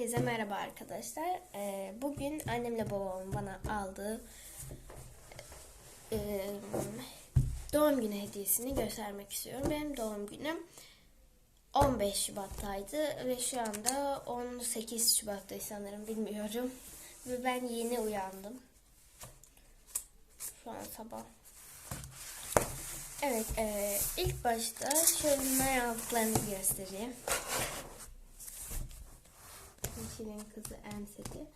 Herkese merhaba arkadaşlar. Ee, bugün annemle babamın bana aldığı e, doğum günü hediyesini göstermek istiyorum. Benim doğum günüm 15 Şubat'taydı ve şu anda 18 Şubat'taydı sanırım bilmiyorum. Ve ben yeni uyandım. Şu an sabah. Evet, e, ilk başta şöyle ne göstereyim. Yeşil'in kızı en seti.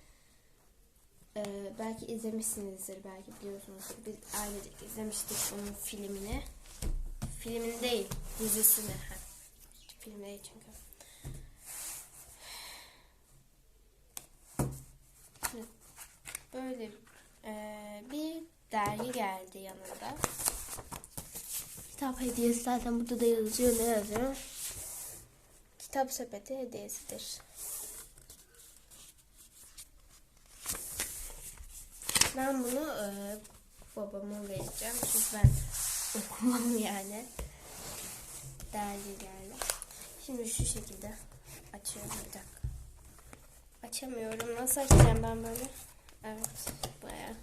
Ee, belki izlemişsinizdir, belki biliyorsunuzdur. Biz ailecek izlemiştik bunun filmini. Filmini değil, dizisini. Ha. Film değil çünkü. Şimdi böyle e, bir dergi geldi yanında. Kitap hediyesi zaten burada da yazıyor. Ne yazıyor? Kitap sepeti hediyesidir. Ben bunu e, babama vereceğim. Çünkü ben okumam yani. Dergi geldi. Şimdi şu şekilde açıyorum bir dakika. Açamıyorum. Nasıl açacağım ben böyle? Evet. Baya.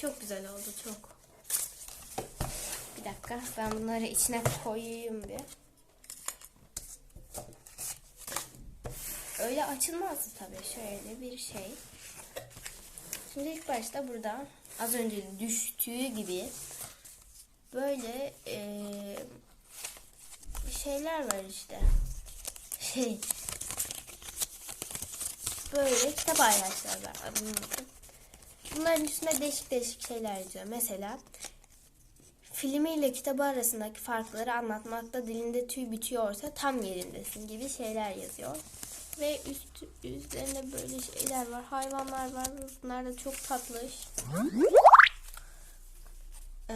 Çok güzel oldu. Çok. Bir dakika. Ben bunları içine koyayım bir. Öyle açılmazdı tabii. Şöyle bir şey. Şimdi ilk başta burada az önce düştüğü gibi böyle eee, şeyler var işte. Şey böyle kitap ayraçlar var. Bunların üstünde değişik değişik şeyler yazıyor. Mesela filmiyle kitabı arasındaki farkları anlatmakta dilinde tüy bitiyorsa tam yerindesin gibi şeyler yazıyor. Ve üst, üzerinde böyle şeyler var. Hayvanlar var. Bunlar da çok tatlış. Ee,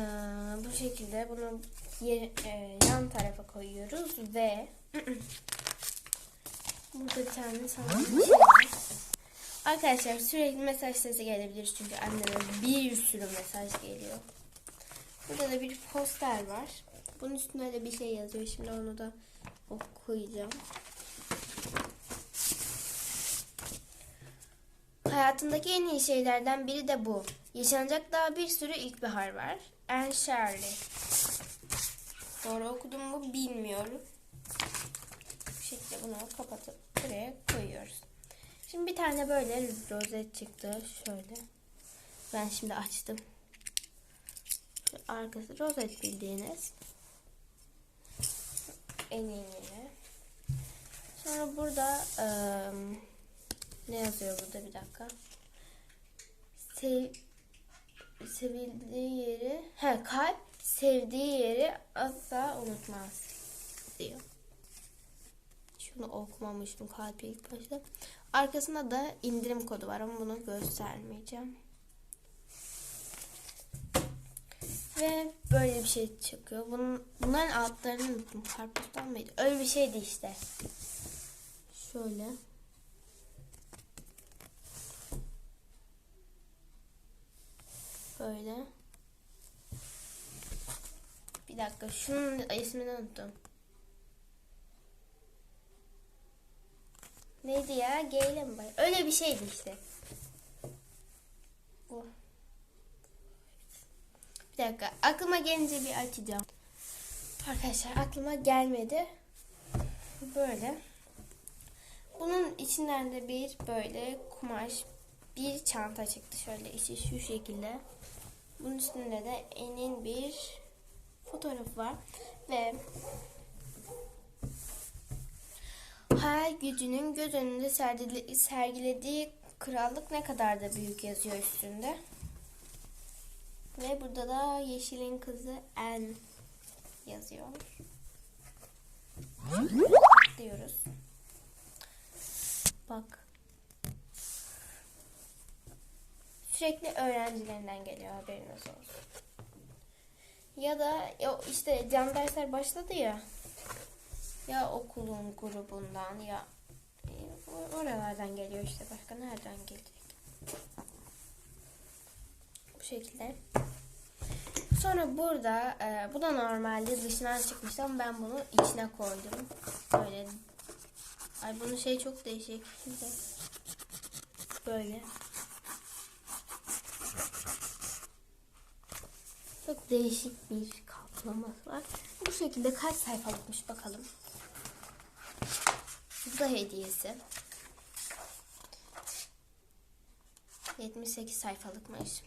bu şekilde bunu yer, e, yan tarafa koyuyoruz ve burada bir tane bir şey. Arkadaşlar sürekli mesaj sesi gelebilir çünkü anneme bir sürü mesaj geliyor. Burada da bir poster var. Bunun üstünde de bir şey yazıyor. Şimdi onu da okuyacağım. Hayatındaki en iyi şeylerden biri de bu. Yaşanacak daha bir sürü ilkbahar var. Anne Shirley. Doğru okudum mu bilmiyorum. Bu şekilde bunu kapatıp buraya koyuyoruz. Şimdi bir tane böyle rozet çıktı. Şöyle. Ben şimdi açtım. Şu arkası rozet bildiğiniz. En iyini. Sonra burada ıı, ne yazıyor burada bir dakika. Sev, sevildiği yeri, he kalp sevdiği yeri asla unutmaz diyor. Şunu okumamıştım kalbi ilk başta. Arkasında da indirim kodu var ama bunu göstermeyeceğim. Ve böyle bir şey çıkıyor. Bunun, bunların altlarını unuttum. Karpuzdan mıydı? Öyle bir şeydi işte. Şöyle. Böyle. Bir dakika şunun ismini unuttum. Neydi ya? G ile mi? Öyle bir şeydi işte. Bu. Bir dakika. Aklıma gelince bir açacağım. Arkadaşlar aklıma gelmedi. Böyle. Bunun içinden de bir böyle kumaş bir çanta çıktı. Şöyle içi şu şekilde. Bunun üstünde de En'in bir fotoğrafı var. Ve hayal gücünün göz önünde sergile- sergilediği krallık ne kadar da büyük yazıyor üstünde. Ve burada da Yeşil'in kızı En yazıyor. diyoruz. Bak. Sürekli öğrencilerinden geliyor haberiniz olsun. Ya da ya işte can dersler başladı ya. Ya okulun grubundan ya e, oralardan geliyor işte başka nereden gelecek? Bu şekilde. Sonra burada e, bu da normalde dışından çıkmıştı ama ben bunu içine koydum. Böyle Ay bunun şey çok değişik. Böyle. Çok değişik bir kaplaması var. Bu şekilde kaç sayfalıkmış bakalım. Bu da hediyesi. 78 sayfalıkmış.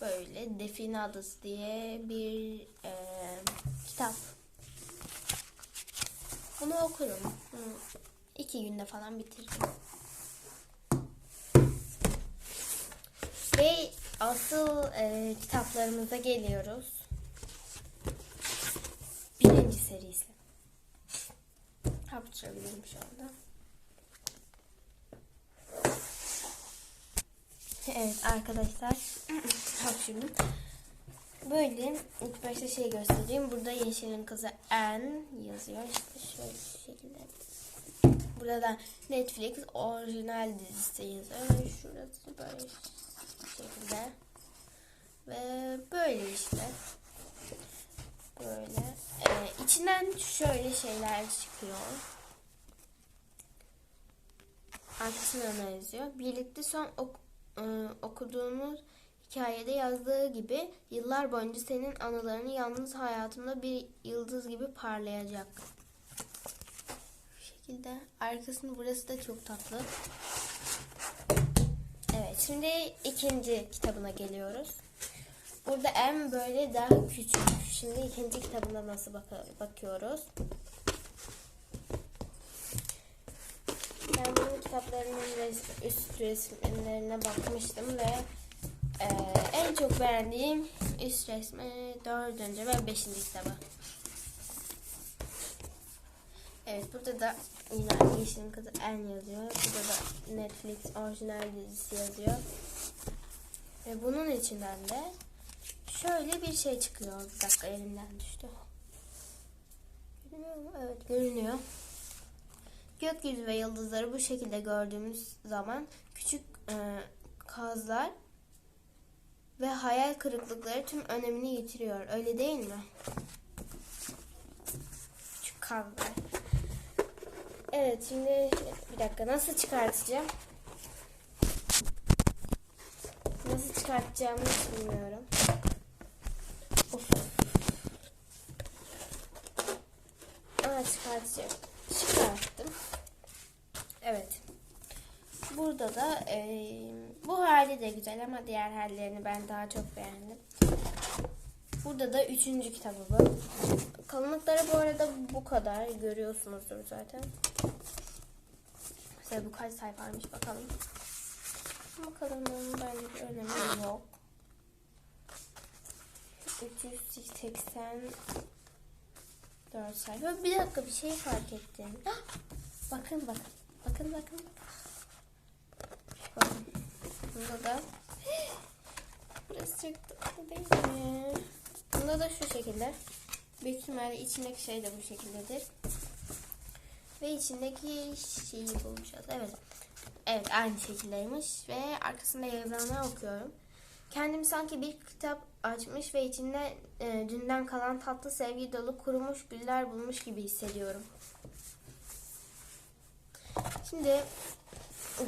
Böyle Define Adası diye bir eee, kitap. Bunu okurum. İki günde falan bitiririm. Ve asıl eee, kitaplarımıza geliyoruz. Birinci serisi. Hapşırabilirim şu anda. Evet arkadaşlar. Hapşırdım. Böyle ilk başta şey göstereyim. Burada Yeşil'in kızı Anne yazıyor. İşte şöyle bir şekilde. Burada da Netflix orijinal dizisi yazıyor. Şurası böyle şekilde. Ve böyle işte. Böyle. Ee, içinden şöyle şeyler çıkıyor. Arkasında ne yazıyor? Birlikte son ok- e, okuduğumuz hikayede yazdığı gibi yıllar boyunca senin anılarını yalnız hayatımda bir yıldız gibi parlayacak. Bu şekilde. Arkasında burası da çok tatlı. Şimdi ikinci kitabına geliyoruz. Burada en böyle daha küçük. Şimdi ikinci kitabına nasıl baka- bakıyoruz. Ben bunun kitaplarının res- üst resimlerine bakmıştım ve e, en çok beğendiğim üst resmi dördüncü ve beşinci kitabı. Evet burada da yine Yeşil'in kızı En yazıyor. Burada da Netflix orijinal dizisi yazıyor. Ve bunun içinden de şöyle bir şey çıkıyor. Bir dakika elimden düştü. Görünüyor mu? Evet görünüyor. Gökyüzü ve yıldızları bu şekilde gördüğümüz zaman küçük e, kazlar ve hayal kırıklıkları tüm önemini yitiriyor. Öyle değil mi? Küçük kazlar. Evet şimdi bir dakika nasıl çıkartacağım? Nasıl çıkartacağımı hiç bilmiyorum. Of. Aa çıkartacağım. Çıkarttım. Evet. Burada da e, bu hali de güzel ama diğer hallerini ben daha çok beğendim. Burada da üçüncü kitabı bu. Kalınlıkları bu arada bu kadar. Görüyorsunuzdur zaten. Mesela bu kaç sayfaymış bakalım. Ama kalınlığının bence bir önemi yok. 384 sayfa. Bir dakika bir şey fark ettim. Hah! Bakın bakın. Bakın bakın. Bakın. Bunda da Burası çok tatlı değil mi? Bunda da şu şekilde. Büyük ihtimalle içindeki şey de bu şekildedir. Ve içindeki şeyi bulacağız. Evet. Evet aynı şekildeymiş. Ve arkasında yazanları okuyorum. Kendimi sanki bir kitap açmış ve içinde e, dünden kalan tatlı sevgi dolu kurumuş güller bulmuş gibi hissediyorum. Şimdi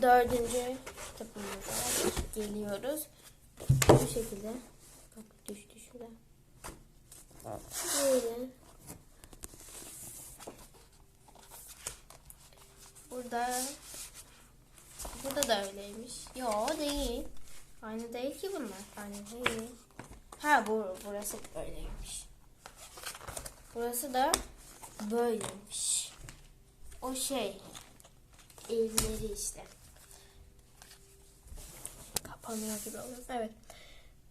dördüncü kitabımıza geliyoruz. Bu şekilde. Böyle. Burada Burada da öyleymiş. Yo değil. Aynı değil ki bunlar. Aynı değil. Ha bu burası öyleymiş. Burası da böyleymiş. O şey evleri işte. Kapanıyor gibi oluyor. Evet.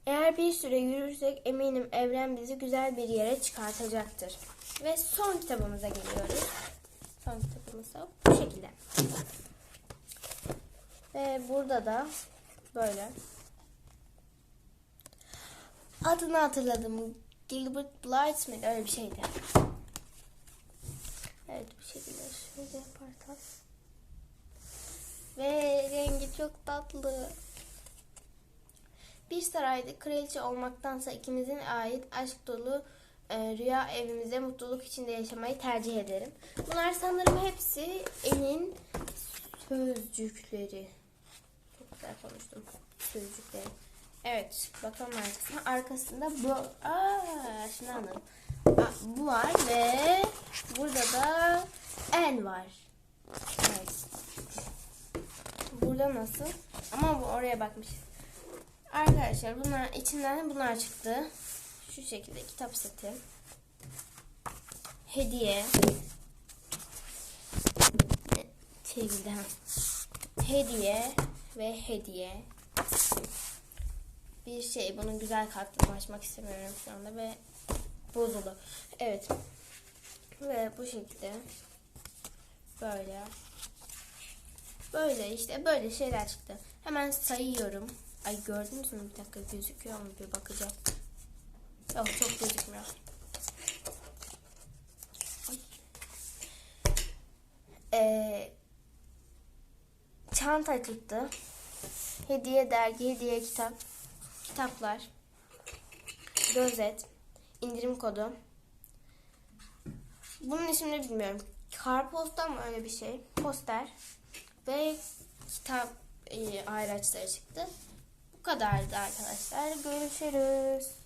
Eğer bir süre yürürsek eminim evren bizi güzel bir yere çıkartacaktır. Ve son kitabımıza geliyoruz. Son kitabımız da bu şekilde. Ve burada da böyle. Adını hatırladım. Gilbert Blythe miydi? Öyle bir şeydi. Evet bu şekilde şöyle yaparsan. Ve rengi çok tatlı. Bir sarayda kraliçe olmaktansa ikimizin ait aşk dolu e, rüya evimizde mutluluk içinde yaşamayı tercih ederim. Bunlar sanırım hepsi En'in sözcükleri. Çok güzel konuştum. Sözcükleri. Evet. Bakalım arkasına. Arkasında bu. Aa, şimdi anladım. Aa, bu var ve burada da en var. Evet. Burada nasıl? Ama bu oraya bakmış. Arkadaşlar bunlar içinden bunlar çıktı. Şu şekilde kitap seti. Hediye. Çevirdi. Hediye ve hediye. Bir şey bunu güzel kartla açmak istemiyorum şu anda ve bozuldu. Evet. Ve bu şekilde böyle böyle işte böyle şeyler çıktı. Hemen sayıyorum. Ay gördünüz mü? Bir dakika gözüküyor mu? Bir bakacağım. Yok çok gözükmüyor. Ay. Ee, çanta çıktı. Hediye dergi, hediye kitap. Kitaplar. Rozet. indirim kodu. Bunun ismini bilmiyorum. Karposta mı öyle bir şey? Poster. Ve kitap e, ayraçları çıktı. Kadardı arkadaşlar. Görüşürüz.